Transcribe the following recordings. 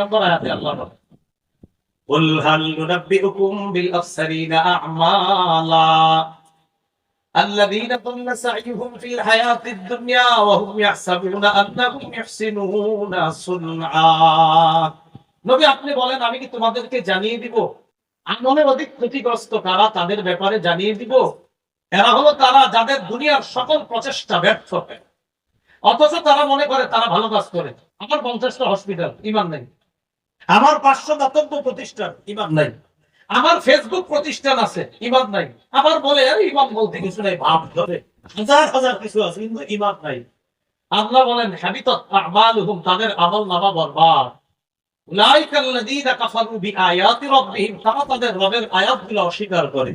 নম্বর আয়াতে, আল্লাহ قل هل ننبئكم بالأخسرين أعمالا الذين ضل سعيهم في الحياة الدنيا وهم يحسبون أنهم يحسنون صنعا আপনি বলেন, আমি কি তোমাদেরকে জানিয়ে দিব? আমলের অধিক ক্ষতিগ্রস্ত কারা তাদের ব্যাপারে জানিয়ে দিব? এরা হলো তারা যাদের দুনিয়ার সকল প্রচেষ্টা ব্যর্থ হয়। অথচ তারা মনে করে, তারা ভালো কাজ করে। আমার পঞ্চাশটা হসপিটাল ইমান নেই। আমার পাঁচশো দাতব্য প্রতিষ্ঠান, ইমান নাই। আমার ফেসবুক প্রতিষ্ঠান আছে, ইমান নাই। আমার বলে, আরে, ইমান বলতে কিছু নাই, ভাব ধরে। হাজার হাজার কিছু আছে, কিন্তু ইমান নাই। আল্লাহ বলেন, হাবিতত আমালুহুম, তাদের আমল নামা বরবাদ। তারা তাদের রবের আয়াতগুলো অস্বীকার করে।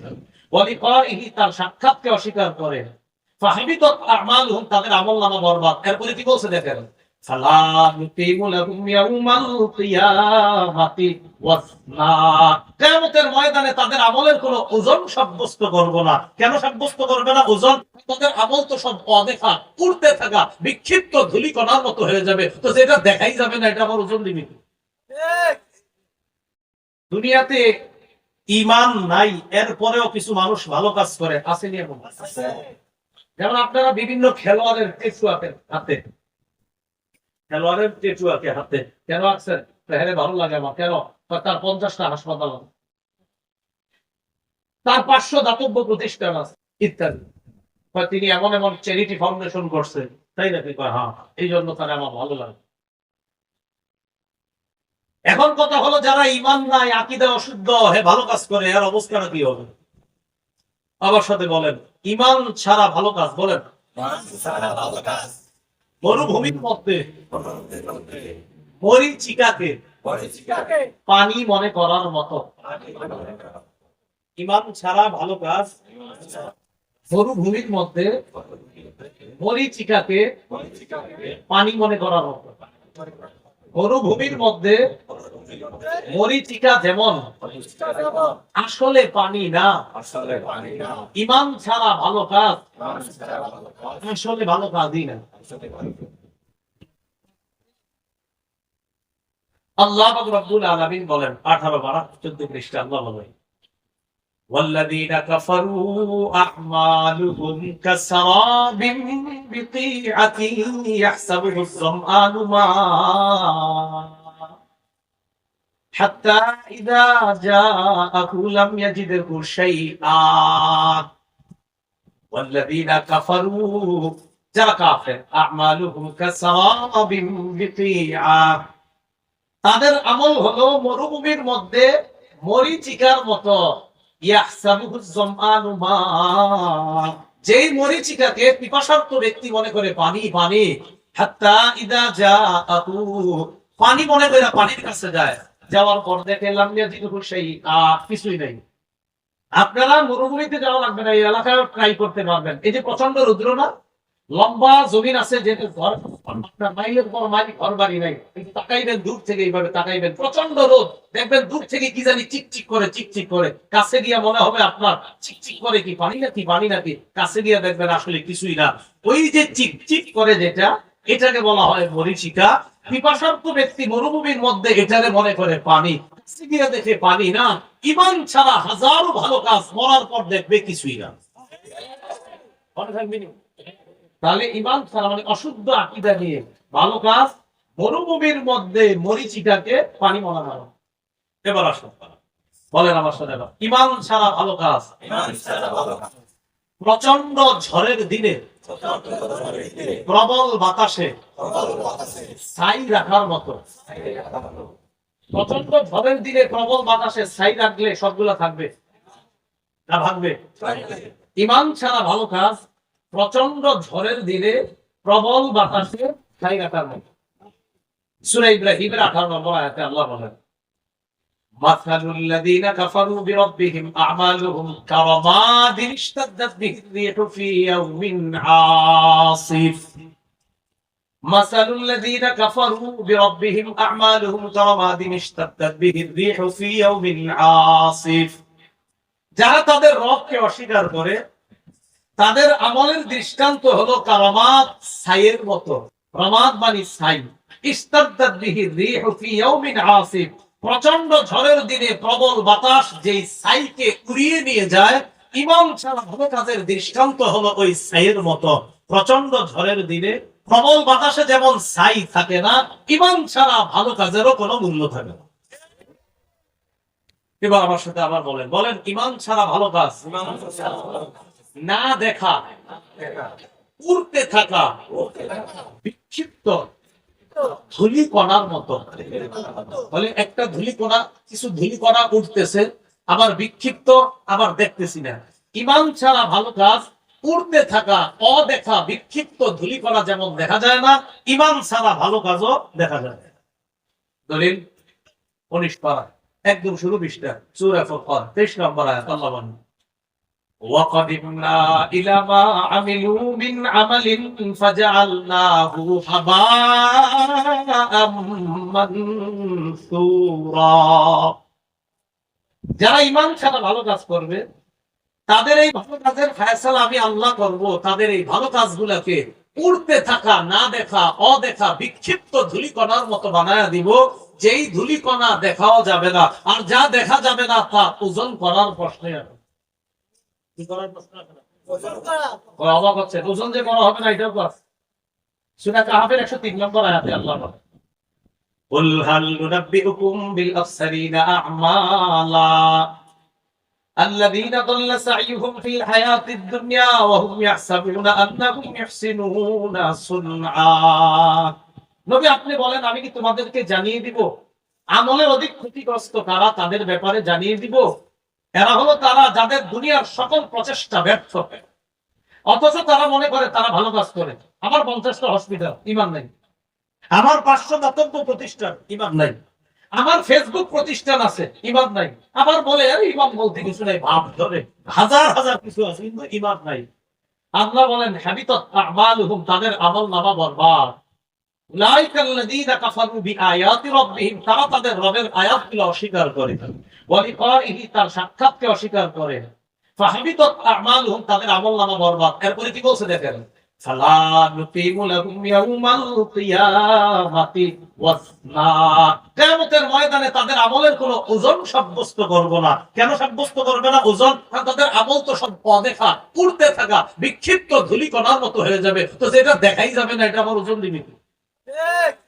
তার সাক্ষাৎকে অস্বীকার করে। কিয়ামতের ময়দানে তাদের আমলের কোনো ওজন সাব্যস্ত করব না। কেন সাব্যস্ত করবে না ওজন? তাদের আমল তো সব অদেখা, উড়তে থাকা, বিক্ষিপ্ত ধুলিকণার মতো হয়ে যাবে। তো যেটা দেখাই যাবে না, এটা আমার ওজন দিবি দুনিয়াতে ইমান নাই, এরপরেও কিছু মানুষ ভালো কাজ করে। আসেনি এমন যেমন আপনারা বিভিন্ন খেলোয়াড়ের টেটু আঁকেন হাতে। খেলোয়াড়ের টেটু আঁকে হাতে। কেন আঁকছেন হেরে ভালো লাগে আমার। কেন? তার পঞ্চাশটা হাসপাতাল আছে। তার পাঁচশো দাতব্য প্রতিষ্ঠান আছে, ইত্যাদি। তিনি এমন এমন চ্যারিটি ফাউন্ডেশন করছেন তাই নাকি? হ্যাঁ এই জন্য তার আমার ভালো লাগে। এখন কথা হলো, যারা ইমান নাই, আকিদা অশুদ্ধ, হে ভালো কাজ করে, এর অবস্থাটা কি হবে? আমার সাথে বলেন ইমান ছাড়া ভালো কাজ বলেন মরুভূমির মধ্যে মরিচিকাকে পানি মনে করার মতো। ইমান ছাড়া ভালো কাজ। মরুভূমির মধ্যে মরিচিকাকে। পানি মনে করার মতো। মরুভূমির মধ্যে মরিচিকা যেমন আসলে পানি না ইমান ছাড়া ভালো কাজ আসলে ভালো কাজই না আল্লাহ পাক রব্বুল আলামিন বলেন 18 বারা 14 পৃষ্ঠা আল্লাহ বলেন والذين كفروا أعمالهم كسراب بقيعة يحسبه الظمآن ماء حتى إذا جاءه لم يجده شيئا والذين كفروا যারা কাফের আমালুহুম কাসারাবিন বিকিআ তাদের আমল হলো মরুভূমির মধ্যে মরিচিকার মতো ইয়াহসাবুহু যামআনু মা যেই মরিচিকাকে পিপাসার্ত ব্যক্তি মনে করে পানি পানি হাত্তা ইদা জাআহু পানি মনে করে পানির কাছে যায় যাওয়ার পর দেখে লাম ইয়াজিদহু সেই কিছুই নেই। আপনারা মরুভূমিতে যাওয়া লাগবে না, এই এলাকায় ট্রাই করতে পারবেন। এই যে প্রচণ্ড রুদ্র না, লম্বা জমিন আছে যেহেতু ঘর, আপনার মাইলের পর মাইল ঘর বাড়ি নাই তাকাইবেন, দূর থেকে এইভাবে তাকাইবেন। প্রচণ্ড রোদ, দেখবেন দূর থেকে কি জানি চিকচিক করে চিকচিক করে। কাছে গিয়া মনে হবে আপনার চিকচিক করে কি পানি নাকি পানি নাকি? কাছে গিয়া দেখবেন আসলে কিছুই না। ওই যে চিকচিক করে যেটা এটাকে বলা হয় মরিচিকা। পিপাসার্থ ব্যক্তি মরুভূমির মধ্যে এটারে মনে করে পানি। কাছে দেখে পানি না। ইমান ছাড়া হাজারো ভালো কাজ মরার পর দেখবে কিছুই না? তাহলে ইমান ছাড়া মানে অশুদ্ধ আকিদা নিয়ে ভালো কাজ মরুভূমির মধ্যে মরিচিকাকে পানি মনে করো এবার আসো বলেন আমার সাথে ইমান ছাড়া ভালো কাজ। প্রচণ্ড ঝড়ের দিনে প্রবল বাতাসে। ছাই রাখার মতো। প্রচণ্ড ঝড়ের দিনে প্রবল বাতাসে ছাই রাখলে সবগুলা থাকবে। না ভাঙবে? ইমান ছাড়া ভালো কাজ প্রচণ্ড ঝড়ের দিনে প্রবল বাতাসে ছাই রাখার মতো। সূরা ইব্রাহিমের 18 নম্বর আয়াতে আল্লাহ বলেন مثل الذين كفروا بربهم أعمالهم كرماد اشتدت به الريح في يوم عاصف مثل الذين كفروا بربهم أعمالهم كرماد اشتدت به الريح في يوم عاصف যারা তাদের রবকে অস্বীকার করে তাদের আমলের দৃষ্টান্ত হলো কারামাত ছাইয়ের মতো রমাদ মানে ছাই ইস্তাদ্দাত বিহি রিহু ফি ইয়াউমিন আসিফ প্রচণ্ড ঝড়ের দিনে প্রবল বাতাস যেই ছাইকে উড়িয়ে নিয়ে যায়, ইমাম ছাড়া ভালো কাজের দৃষ্টান্ত হলো ওই ছাইয়ের মতো। প্রচণ্ড ঝড়ের দিনে প্রবল বাতাসে যেমন ছাই থাকে না, ইমাম ছাড়া ভালো কাজেরও কোনো মূল্য থাকে না। এবার আমার সাথে আবার বলেন বলেন ইমান ছাড়া ভালো কাজ? না দেখা, উড়তে থাকা, বিক্ষিপ্ত ধুলি কণার মতো। বলে, একটা ধুলি কণা, কিছু ধুলি কণা উঠতেছে, আবার বিক্ষিপ্ত, আবার দেখতেছি না। ইমান ছাড়া ভালো কাজ, উড়তে থাকা, অদেখা, বিক্ষিপ্ত ধুলি কণা যেমন দেখা যায় না, ইমান ছাড়া ভালো কাজও দেখা যায় না। দলিল উনিশ পারা। একদম শুরু বিশটা সূরা ফুরকান 23 নম্বর আয়াত, আল্লাহ وقدمنا إلى ما عملوا من عمل فجعلناه هباء منثورا যারা ইমান ছাড়া ভালো কাজ করবে তাদের এই ভালো কাজের ফয়সালা আমি আল্লাহ করব তাদের এই ভালো কাজগুলোকে উড়তে থাকা না দেখা অদেখা বিক্ষিপ্ত ধুলিকণার মতো বানায়া দিব যেই ধুলিকণা দেখাও যাবে না আর যা দেখা যাবে না তা ওজন করার প্রশ্নে الذين ضل سعيهم في الحياة الدنيا وهم يحسبون أنهم يحسنون صنعا আপনি বলেন আমি কি তোমাদেরকে জানিয়ে দিব আমলে অধিক ক্ষতিগ্রস্ত তারা তাদের ব্যাপারে জানিয়ে দিব এরা হলো তারা যাদের দুনিয়ার সকল প্রচেষ্টা ব্যর্থ অথচ তারা মনে করে তারা ভালো কাজ করে। আমার পঞ্চাশটা হসপিটাল, ইমান নাই। আমার পাঁচশো দাতব্য প্রতিষ্ঠান, ইমান নাই। আমার ফেসবুক প্রতিষ্ঠান আছে, ইমান নাই। আবার বলে ইমান বলতে কিছু নাই, ভাব ধরে। হাজার হাজার কিছু আছে, কিন্তু ইমান নাই। আল্লাহ বলেন, হাবিতত আমালুহুম, তাদের আমল নামা বরবাদ উলাইকাল্লাযীনা কাফারু বিআয়াতি রাব্বিহিম ময়দানে তাদের আমলের কোনো ওজন সাব্যস্ত করব না। কেন সাব্যস্ত করবে না ওজন? তাদের আমল তো সব অদেখা, উড়তে থাকা, বিক্ষিপ্ত ধুলিকণার মতো হয়ে যাবে। তো যেটা দেখাই যাবে না, এটা আমার ওজন দিবি কি?